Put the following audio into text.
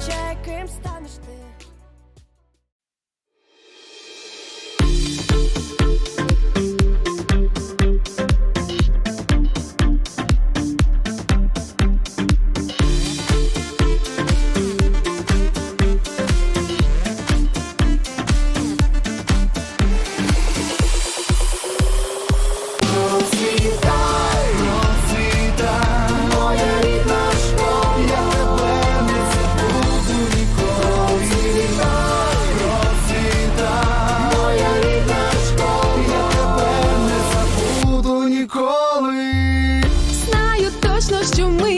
chance. Що ми